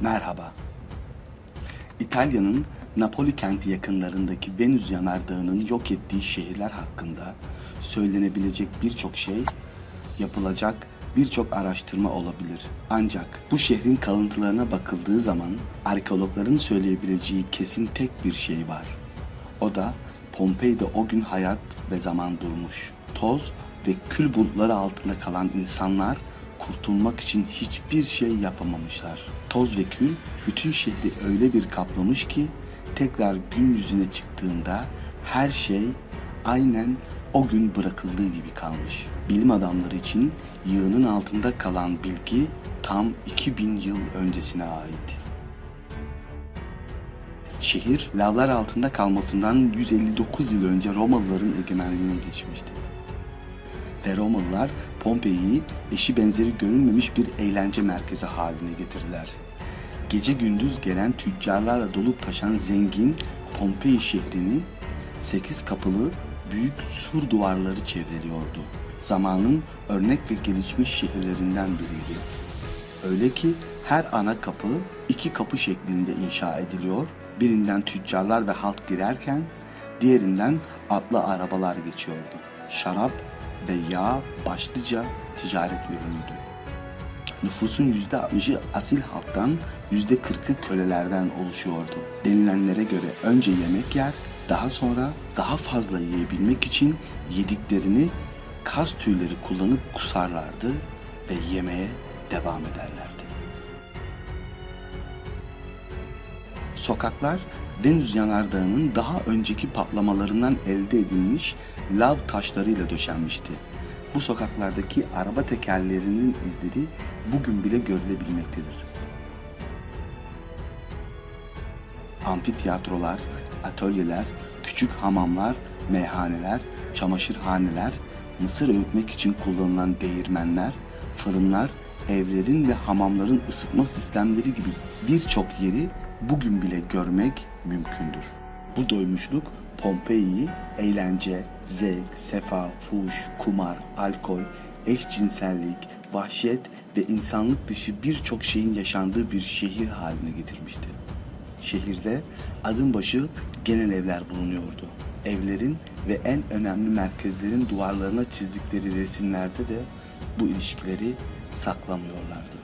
Merhaba. İtalya'nın Napoli kenti yakınlarındaki Venüs yanardağının yok ettiği şehirler hakkında söylenebilecek birçok şey, yapılacak birçok araştırma olabilir. Ancak bu şehrin kalıntılarına bakıldığı zaman arkeologların söyleyebileceği kesin tek bir şey var. O da Pompei'de o gün hayat ve zaman durmuş. Toz ve kül bulutları altında kalan insanlar kurtulmak için hiçbir şey yapamamışlar. Toz ve kül bütün şehri öyle bir kaplamış ki tekrar gün yüzüne çıktığında her şey aynen o gün bırakıldığı gibi kalmış. Bilim adamları için yığının altında kalan bilgi tam 2000 yıl öncesine ait. Şehir lavlar altında kalmasından 159 yıl önce Romalıların egemenliğine geçmişti. Ve Romalılar Pompei'yi eşi benzeri görülmemiş bir eğlence merkezi haline getirdiler. Gece gündüz gelen tüccarlarla dolup taşan zengin Pompei şehrini 8 kapılı büyük sur duvarları çevreliyordu. Zamanın örnek ve gelişmiş şehirlerinden biriydi. Öyle ki her ana kapı iki kapı şeklinde inşa ediliyor. Birinden tüccarlar ve halk girerken diğerinden atlı arabalar geçiyordu. Şarap ve yağ başlıca ticaret ürünüydü. Nüfusun %60'ı asil halktan, %40'ı kölelerden oluşuyordu. Denilenlere göre önce yemek yer, daha sonra daha fazla yiyebilmek için yediklerini kas tüyleri kullanıp kusarlardı ve yemeye devam ederlerdi. Sokaklar Venüs yanardağının daha önceki patlamalarından elde edilmiş lav taşlarıyla döşenmişti. Bu sokaklardaki araba tekerlerinin izleri bugün bile görülebilmektedir. Amfiteyatrolar, atölyeler, küçük hamamlar, meyhaneler, çamaşırhaneler, mısır öğütmek için kullanılan değirmenler, fırınlar, evlerin ve hamamların ısıtma sistemleri gibi birçok yeri bugün bile görmek mümkündür. Bu doymuşluk Pompei'yi eğlence, zevk, sefa, fuhuş, kumar, alkol, eşcinsellik, vahşet ve insanlık dışı birçok şeyin yaşandığı bir şehir haline getirmişti. Şehirde adım başı genel evler bulunuyordu. Evlerin ve en önemli merkezlerin duvarlarına çizdikleri resimlerde de bu ilişkileri saklamıyorlardı.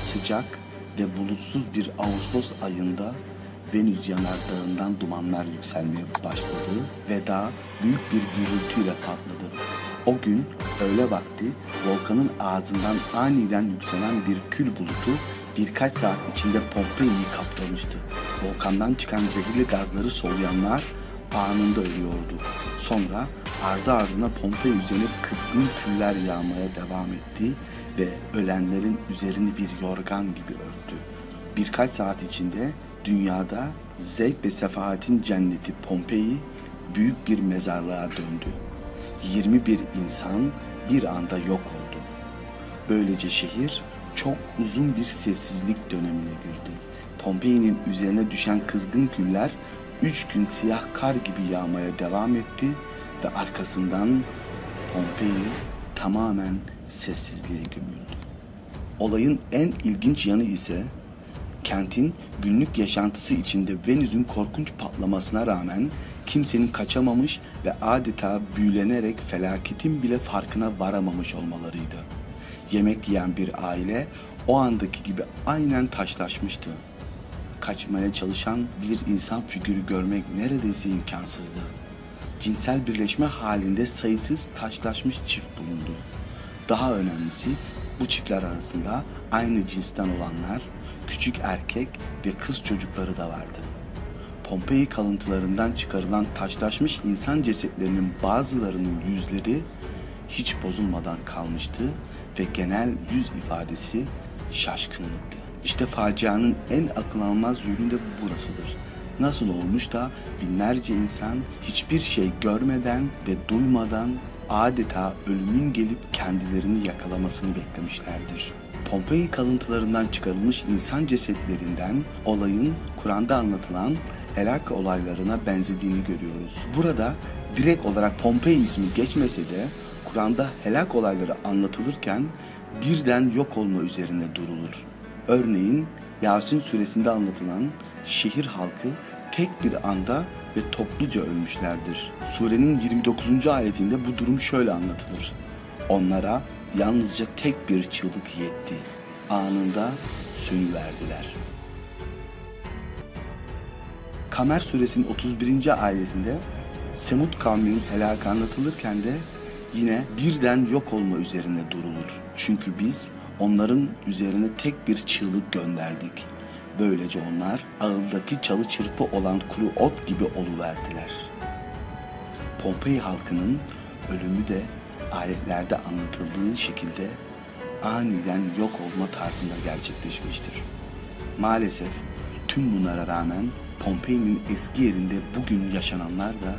Sıcak ve bulutsuz bir Ağustos ayında Venüs yanardağından dumanlar yükselmeye başladı ve dağ büyük bir gürültüyle patladı. O gün öğle vakti volkanın ağzından aniden yükselen bir kül bulutu birkaç saat içinde Pompei'yi kaplamıştı. Volkandan çıkan zehirli gazları soluyanlar anında ölüyordu. Sonra ardı ardına Pompei üzerine kızgın küller yağmaya devam etti ve ölenlerin üzerini bir yorgan gibi örttü. Birkaç saat içinde dünyada zevk ve sefahatin cenneti Pompei büyük bir mezarlığa döndü. 21 insan bir anda yok oldu. Böylece şehir çok uzun bir sessizlik dönemine girdi. Pompei'nin üzerine düşen kızgın küller üç gün siyah kar gibi yağmaya devam etti ve arkasından Pompei tamamen sessizliğe gömüldü. Olayın en ilginç yanı ise kentin günlük yaşantısı içinde Venüs'ün korkunç patlamasına rağmen kimsenin kaçamamış ve adeta büyülenerek felaketin bile farkına varamamış olmalarıydı. Yemek yiyen bir aile o andaki gibi aynen taşlaşmıştı. Kaçmaya çalışan bir insan figürü görmek neredeyse imkansızdı. Cinsel birleşme halinde sayısız taşlaşmış çift bulundu. Daha önemlisi bu çiftler arasında aynı cinsten olanlar, küçük erkek ve kız çocukları da vardı. Pompei kalıntılarından çıkarılan taşlaşmış insan cesetlerinin bazılarının yüzleri hiç bozulmadan kalmıştı ve genel yüz ifadesi şaşkınlıktı. İşte facianın en akıl almaz yönü de burasıdır. Nasıl olmuş da binlerce insan hiçbir şey görmeden ve duymadan adeta ölümün gelip kendilerini yakalamasını beklemişlerdir. Pompei kalıntılarından çıkarılmış insan cesetlerinden olayın Kur'an'da anlatılan helak olaylarına benzediğini görüyoruz. Burada direkt olarak Pompei ismi geçmese de Kur'an'da helak olayları anlatılırken birden yok olma üzerine durulur. Örneğin Yasin suresinde anlatılan şehir halkı tek bir anda ve topluca ölmüşlerdir. Surenin 29. ayetinde bu durum şöyle anlatılır. Onlara yalnızca tek bir çığlık yetti. Anında sönüverdiler. Kamer suresinin 31. ayetinde Semud kavminin helakı anlatılırken de yine birden yok olma üzerine durulur. Çünkü biz onların üzerine tek bir çığlık gönderdik. Böylece onlar ağıldaki çalı çırpı olan kuru ot gibi oluverdiler. Pompei halkının ölümü de ayetlerde anlatıldığı şekilde aniden yok olma tarzında gerçekleşmiştir. Maalesef tüm bunlara rağmen Pompei'nin eski yerinde bugün yaşananlar da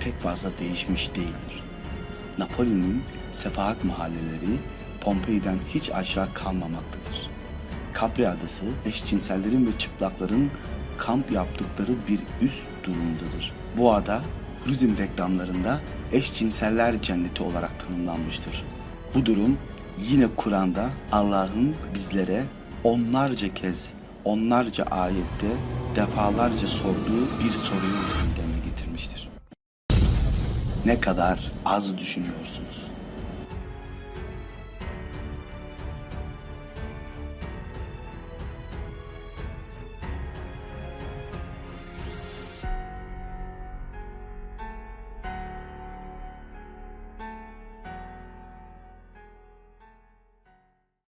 pek fazla değişmiş değildir. Napoli'nin sefahat mahalleleri Pompei'den hiç aşağı kalmamaktadır. Capri Adası eşcinsellerin ve çıplakların kamp yaptıkları bir üst durumdadır. Bu ada turizm reklamlarında eşcinseller cenneti olarak tanımlanmıştır. Bu durum yine Kur'an'da Allah'ın bizlere onlarca kez, onlarca ayette defalarca sorduğu bir soruyu gündeme getirmiştir. Ne kadar az düşünüyorsunuz?